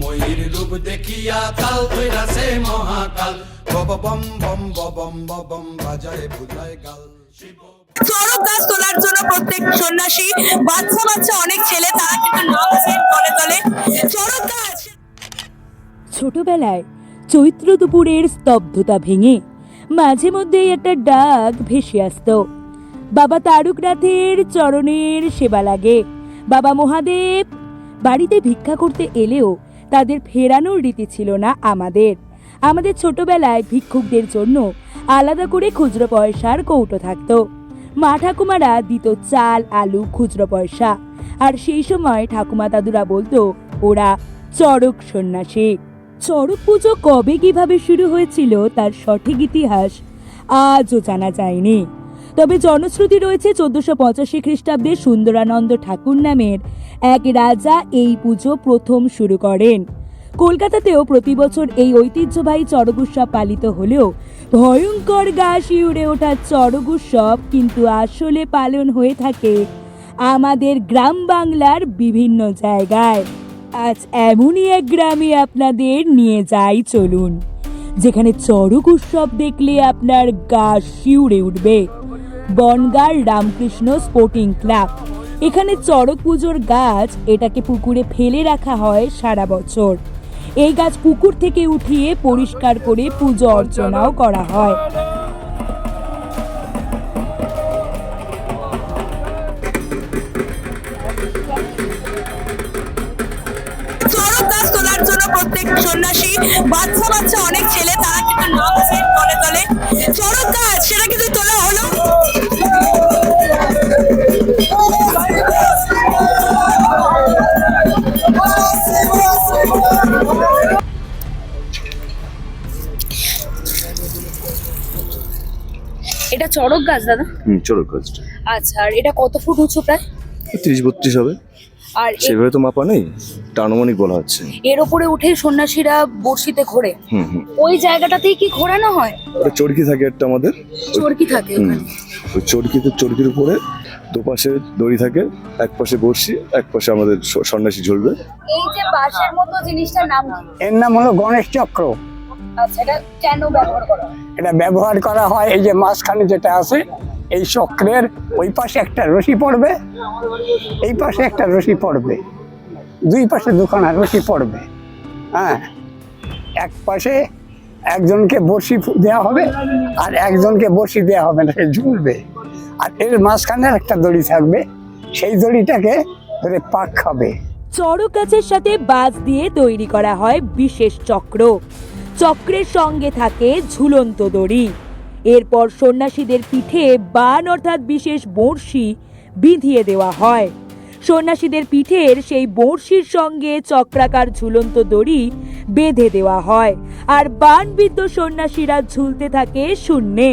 ময়ূর রূপ দেখিয়া কাল ধৈরাছে মহাকাল। বব বম বম বম বম বাজায় বুঝায় গাল। শিব। চড়ক গাছ তোলার জন্য প্রত্যেক সন্ন্যাসী বাচ্চা বাচ্চা অনেক ছেলে তারা কিন্তু নামছেন তলে তলে। গাছ ছোটবেলায় চৈত্র দুপুরের স্তব্ধতা ভেঙে মাঝে মধ্যেই একটা ডাক ভেসে আসতো। বাবা তারকনাথের চরণের সেবা লাগে। বাবা মহাদেব বাড়িতে ভিক্ষা করতে এলেও তাদের ফেরানোর রীতি ছিল না আমাদের। আমাদের ছোটবেলায় ভিক্ষুকদের জন্য আলাদা করে খুচরো পয়সার কৌটো থাকত। মা ঠাকুমারা দিত চাল, আলু, খুচরো পয়সা। আর সেই সময় ঠাকুমা দাদুরা বলতো, ওরা চড়ক সন্ন্যাসী। চড়ক পুজো কবে কীভাবে শুরু হয়েছিল তার সঠিক ইতিহাস আজও জানা যায়নি। তবে জনশ্রুতি রয়েছে চোদ্দশো পঁচাশি খ্রিস্টাব্দে সুন্দরানন্দ ঠাকুর নামের এক রাজা এই পুজো প্রথম শুরু করেন। কলকাতাতেও প্রতি বছর এই ঐতিহ্যবাহী চড়ক উৎসব পালিত হলেও ভয়ঙ্কর গা শিউরে ওঠা চড়ক উৎসব কিন্তু আসলে পালন হয়ে থাকে আমাদের গ্রাম বাংলার বিভিন্ন জায়গায়। আজ এমনই এক গ্রামে আপনাদের নিয়ে যাই চলুন, যেখানে চড়ক উৎসব দেখলে আপনার গা শিউরে উঠবে। বনগার রামকৃষ্ণ স্পোর্টিং ক্লাব। এখানে চড়ক পুজোর গাছ এটাকে পুকুরে ফেলে রাখা হয় সারা বছর। এই গাছ পুকুর থেকে উঠিয়ে পরিষ্কার করে পুজো অর্চনাও করা হয়। প্রত্যেক সন্ন্যাসী বাচ্চা বাচ্চা অনেক ছেলে তারা কিন্তু তলে তলে। চড়ক গাছ দাদা? হুম চড়ক গাছটা। আচ্ছা আর এটা কত ফুট উঁচু প্রায়? তিরিশ বত্রিশ হবে। আর সেভাবে তো মাপা নেই এটা বলা হচ্ছে। এর ওপরে উঠে সন্ন্যাসীরা বড়শিতে ঘোরে। হুম হুম। ওই জায়গাটাতেই কি ঘোরানো হয়? ওটা চরকি থাকে একটা আমাদের। চরকি থাকে ওই চরকিতে চরকির উপরে দুপাশে দড়ি থাকে এক পাশে বড়শি এক পাশে আমাদের সন্ন্যাসী ঝুলবে। এই যে বাঁশের মতো জিনিসটার নাম এর নাম হলো গণেশ চক্র। আচ্ছা এটা কেন ব্যবহার করা হয়? এটা ব্যবহার করা হয় এই যে মাঝখানে যেটা আছে এই চক্রের ওই পাশে একটা রশি পড়বে এই পাশে একটা রশি পড়বে দুই পাশে দুখানা রশি পড়বে হ্যাঁ? এক পাশে একজনকে বড়শি দেওয়া হবে আর একজনকে বড়শি দেওয়া হবে না সে ঝুলবে। আর এর মাঝখানে একটা দড়ি থাকবে সেই দড়িটাকে ধরে পাক খাবে। চড়ক গাছের সাথে বাজ দিয়ে তৈরি করা হয় বিশেষ চক্র। চক্রের সঙ্গে থাকে ঝুলন্ত দড়ি। এরপর সন্ন্যাসীদের পিঠে বান অর্থাৎ বিশেষ বড়শি বিঁধিয়ে দেওয়া হয়। সন্ন্যাসীদের পিঠের সেই বড়শির সঙ্গে চক্রাকার ঝুলন্ত দড়ি বেঁধে দেওয়া হয় আর বানবিদ্ধ সন্ন্যাসীরা ঝুলতে থাকে শূন্যে।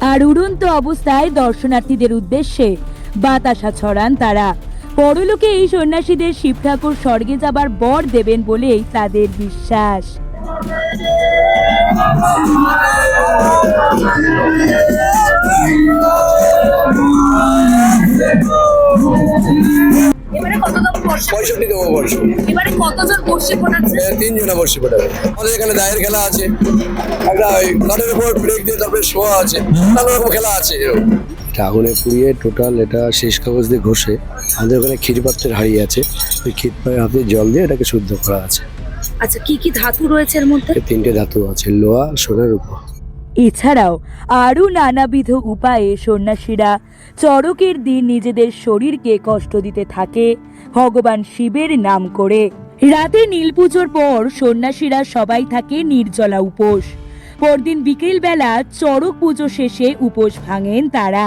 আর উড়ন্ত অবস্থায় দর্শনার্থীদের উদ্দেশ্যে বাতাসা ছড়ান তারা। পরলোকে এই সন্ন্যাসীদের শিব ঠাকুর স্বর্গে যাবার বর দেবেন বলেই তাদের বিশ্বাস। এবারে কততম বর্ষ এবারে কতজন বর্ষি ফোটাচ্ছে তিনজনে বর্ষি ফোটাবে আমাদের এখানে দায়ের খেলা আছে। একটা ওই কাঠের উপর ব্রেক দিয়ে তারপরে শোয়া আছে। নানা রকম খেলা আছে। এটা আগুনে পুড়িয়ে টোটাল এটা শেষ কাগজ দিয়ে ঘষে আমাদের ওখানে ক্ষীরপাত্রের হাড়ি আছে। ওই ক্ষীর হাতে জল দিয়ে এটাকে শুদ্ধ করা আছে। আচ্ছা কি কি ধাতু রয়েছে এর মধ্যে? তিনটে ধাতু আছে লোহা সোনার উপর। এছাড়াও আরও নানাবিধ উপায়ে সন্ন্যাসীরা চড়কের দিন নিজেদের শরীরকে কষ্ট দিতে থাকে ভগবান শিবের নাম করে। রাতে নীল পুজোর পর সন্ন্যাসীরা সবাই থাকে নির্জলা উপোস। পরদিন বিকেলবেলা চড়ক পুজো শেষে উপোস ভাঙেন তারা।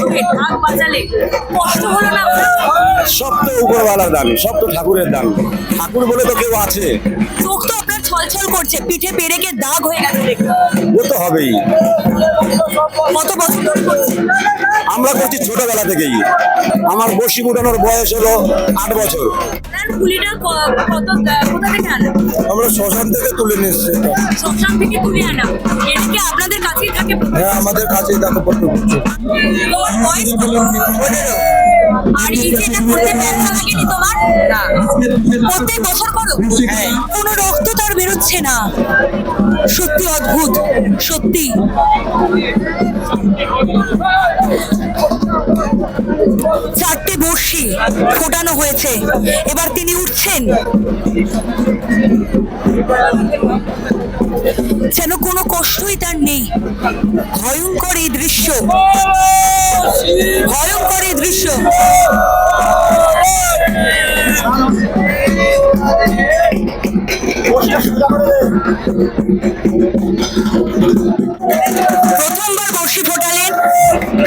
শুয়ে ঢাক বাজালে কষ্ট হলো না সব তো উপরওয়ালার দান সব তো ঠাকুরের দান ঠাকুর বলে তো কেউ আছে। চোখ তো ছলছল করছে পিঠে পেরেকে দাগ হয়ে গেছে দেখতে। ও তো হবেই কত বছর ধরে করছেন? আমরা করছি ছোটবেলা থেকেই আমার বসি ফুটানোর বয়স হলো আট বছর আপনার পুলিটা ক- কত কোথা থেকে আনা আমরা শ্মশান থেকে তুলে নিচ্ছি শ্মশান থেকে তুলে আনা এটা কি আপনাদের কাছেই থাকে হ্যাঁ আমাদের দেখো কিছু। বয়স কত? আর এই যে এটা করতে ব্যথা লাগেনি তোমার, প্রত্যেক বছর কোনো রক্ত তার বেরোচ্ছে না। সত্যি অদ্ভুত, সত্যি। চারটে বর্ষি ফোটানো হয়েছে। এবার তিনি উঠছেন। যেন কোনো কষ্টই তার নেই। ভয়ঙ্কর এই দৃশ্য। ভয়ঙ্কর এই দৃশ্য। প্রথমবার বর্ষি ফোটালেন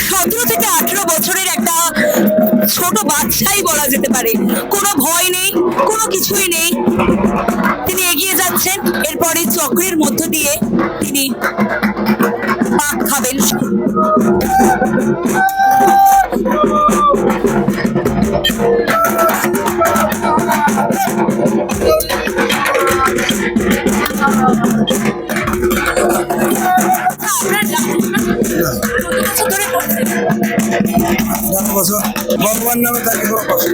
সতেরো থেকে আঠেরো বছরের একটা ছোট বাচ্চাই বলা যেতে পারে। কোনো ভয় নেই, কোনো কিছুই নেই। তিনি এগিয়ে যাচ্ছেন। এরপরে চক্রের মধ্য দিয়ে তিনি পাক খাবেন। ভগবান নামে তাকে কোনো কষ্ট